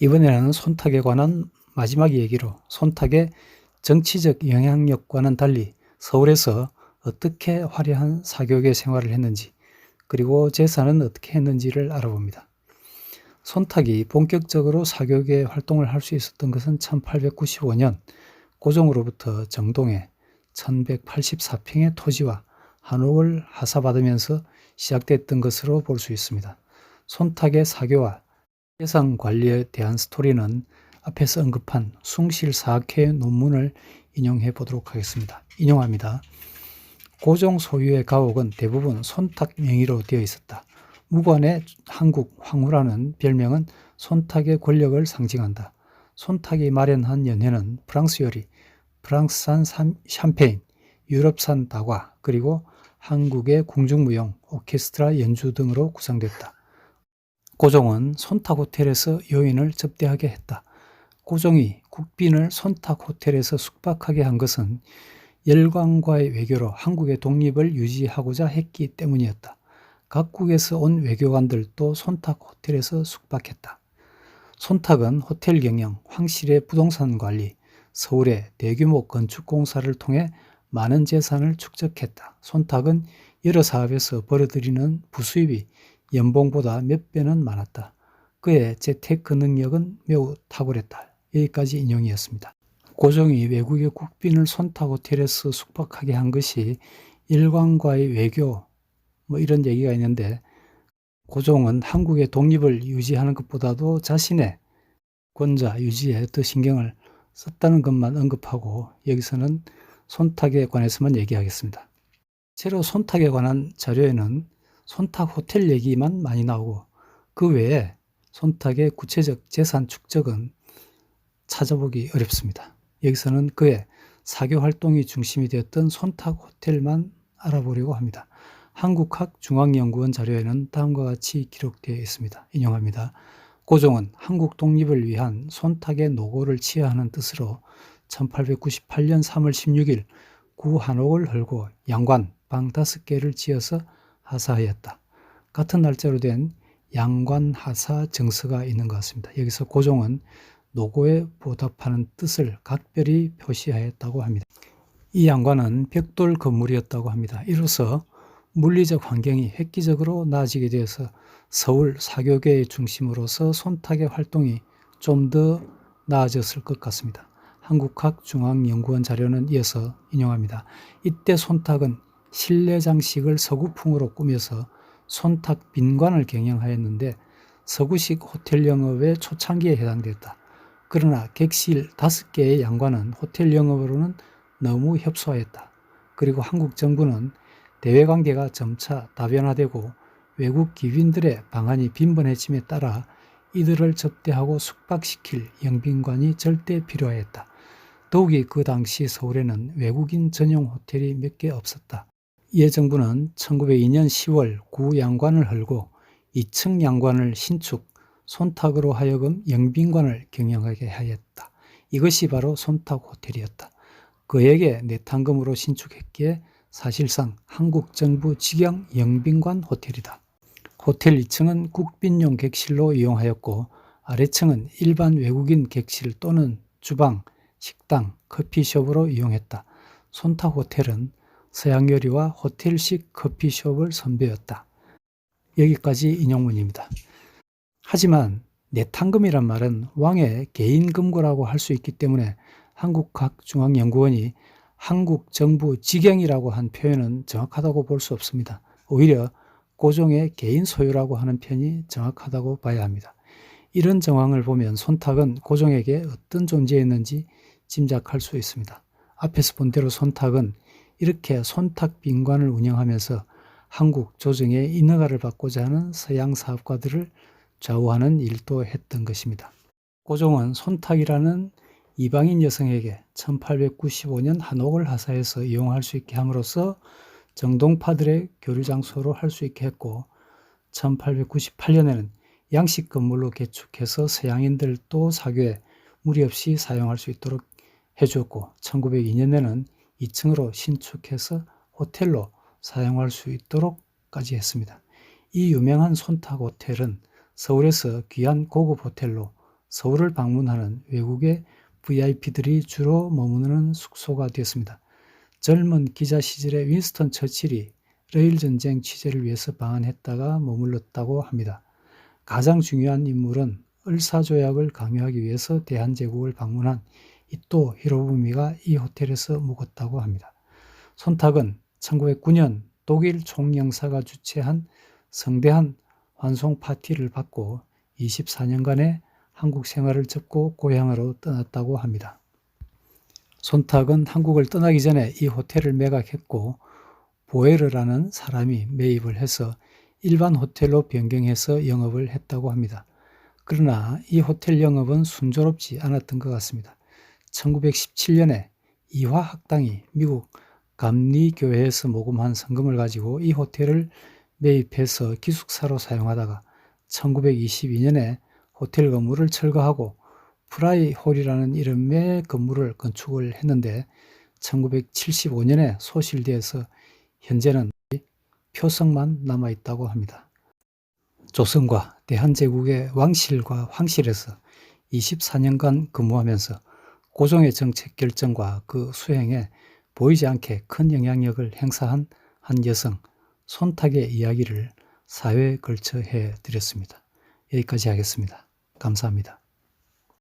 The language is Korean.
이번에는 손탁에 관한 마지막 얘기로 손탁의 정치적 영향력과는 달리 서울에서 어떻게 화려한 사교계 생활을 했는지 그리고 재산은 어떻게 했는지를 알아봅니다. 손탁이 본격적으로 사교계 활동을 할 수 있었던 것은 1895년 고종으로부터 정동에 1184평의 토지와 한옥을 하사받으면서 시작됐던 것으로 볼 수 있습니다. 손탁의 사교와 재산 관리에 대한 스토리는 앞에서 언급한 숭실 사학회 논문을 인용해 보도록 하겠습니다. 인용합니다. 고종 소유의 가옥은 대부분 손탁 명의로 되어 있었다. 무관의 한국 황후라는 별명은 손탁의 권력을 상징한다. 손탁이 마련한 연회는 프랑스 요리, 프랑스산 샴페인, 유럽산 다과, 그리고 한국의 궁중무용, 오케스트라 연주 등으로 구성됐다. 고종은 손탁 호텔에서 여인을 접대하게 했다. 고종이 국빈을 손탁 호텔에서 숙박하게 한 것은 열광과의 외교로 한국의 독립을 유지하고자 했기 때문이었다. 각국에서 온 외교관들도 손탁 호텔에서 숙박했다. 손탁은 호텔 경영, 황실의 부동산 관리, 서울의 대규모 건축 공사를 통해 많은 재산을 축적했다. 손탁은 여러 사업에서 벌어들이는 부수입이 연봉보다 몇 배는 많았다. 그의 재테크 능력은 매우 탁월했다. 여기까지 인용이었습니다. 고종이 외국의 국빈을 손탁 호텔에서 숙박하게 한 것이 일광과의 외교 뭐 이런 얘기가 있는데 고종은 한국의 독립을 유지하는 것보다도 자신의 권자 유지에 더 신경을 썼다는 것만 언급하고 여기서는 손탁에 관해서만 얘기하겠습니다. 새로 손탁에 관한 자료에는 손탁 호텔 얘기만 많이 나오고 그 외에 손탁의 구체적 재산 축적은 찾아보기 어렵습니다. 여기서는 그의 사교 활동이 중심이 되었던 손탁 호텔만 알아보려고 합니다. 한국학중앙연구원 자료에는 다음과 같이 기록되어 있습니다. 인용합니다. 고종은 한국 독립을 위한 손탁의 노고를 치하하는 뜻으로 1898년 3월 16일 구 한옥을 헐고 양관 방 다섯 개를 지어서 하사하였다. 같은 날짜로 된 양관하사 정서가 있는 것 같습니다. 여기서 고종은 노고에 보답하는 뜻을 각별히 표시하였다고 합니다. 이 양관은 벽돌 건물이었다고 합니다. 이로써 물리적 환경이 획기적으로 나아지게 되어서 서울 사교계의 중심으로서 손탁의 활동이 좀 더 나아졌을 것 같습니다. 한국학중앙연구원 자료는 이어서 인용합니다. 이때 손탁은 실내 장식을 서구풍으로 꾸며서 손탁 빈관을 경영하였는데 서구식 호텔 영업의 초창기에 해당됐다. 그러나 객실 다섯 개의 양관은 호텔 영업으로는 너무 협소하였다. 그리고 한국 정부는 대외 관계가 점차 다변화되고 외국 기빈들의 방한이 빈번해짐에 따라 이들을 접대하고 숙박시킬 영빈관이 절대 필요하였다. 더욱이 그 당시 서울에는 외국인 전용 호텔이 몇 개 없었다. 이에 정부는 1902년 10월 구 양관을 헐고 2층 양관을 신축, 손탁으로 하여금 영빈관을 경영하게 하였다. 이것이 바로 손탁 호텔이었다. 그에게 내탕금으로 신축했기에 사실상 한국 정부 직영 영빈관 호텔이다. 호텔 2층은 국빈용 객실로 이용하였고 아래층은 일반 외국인 객실 또는 주방, 식당, 커피숍으로 이용했다. 손탁 호텔은 서양 요리와 호텔식 커피숍을 선배였다. 여기까지 인용문입니다. 하지만 내탕금이란 말은 왕의 개인 금고라고 할 수 있기 때문에 한국학중앙연구원이 한국 정부 직영이라고 한 표현은 정확하다고 볼 수 없습니다. 오히려 고종의 개인 소유라고 하는 편이 정확하다고 봐야 합니다. 이런 정황을 보면 손탁은 고종에게 어떤 존재였는지 짐작할 수 있습니다. 앞에서 본 대로 손탁은 이렇게 손탁 빈관을 운영하면서 한국 조정의 인허가를 받고자 하는 서양 사업가들을 좌우하는 일도 했던 것입니다. 고종은 손탁이라는 이방인 여성에게 1895년 한옥을 하사해서 이용할 수 있게 함으로써 정동파들의 교류 장소로 할 수 있게 했고 1898년에는 양식 건물로 개축해서 서양인들도 사교에 무리 없이 사용할 수 있도록 해주었고 1902년에는 2층으로 신축해서 호텔로 사용할 수 있도록까지 했습니다. 이 유명한 손탁 호텔은 서울에서 귀한 고급 호텔로 서울을 방문하는 외국의 VIP들이 주로 머무는 숙소가 되었습니다. 젊은 기자 시절에 윈스턴 처칠이 레일 전쟁 취재를 위해서 방한했다가 머물렀다고 합니다. 가장 중요한 인물은 을사조약을 강요하기 위해서 대한제국을 방문한 이토 히로부미가 이 호텔에서 묵었다고 합니다. 손탁은 1909년 독일 총영사가 주최한 성대한 환송 파티를 받고 24년간의 한국 생활을 접고 고향으로 떠났다고 합니다. 손탁은 한국을 떠나기 전에 이 호텔을 매각했고 보에르라는 사람이 매입을 해서 일반 호텔로 변경해서 영업을 했다고 합니다. 그러나 이 호텔 영업은 순조롭지 않았던 것 같습니다. 1917년에 이화 학당이 미국 감리교회에서 모금한 성금을 가지고 이 호텔을 매입해서 기숙사로 사용하다가 1922년에 호텔 건물을 철거하고 프라이 홀이라는 이름의 건물을 건축을 했는데 1975년에 소실되어서 현재는 표성만 남아 있다고 합니다. 조선과 대한제국의 왕실과 황실에서 24년간 근무하면서 고종의 정책 결정과 그 수행에 보이지 않게 큰 영향력을 행사한 한 여성 손탁의 이야기를 사회에 걸쳐 해 드렸습니다. 여기까지 하겠습니다. 감사합니다.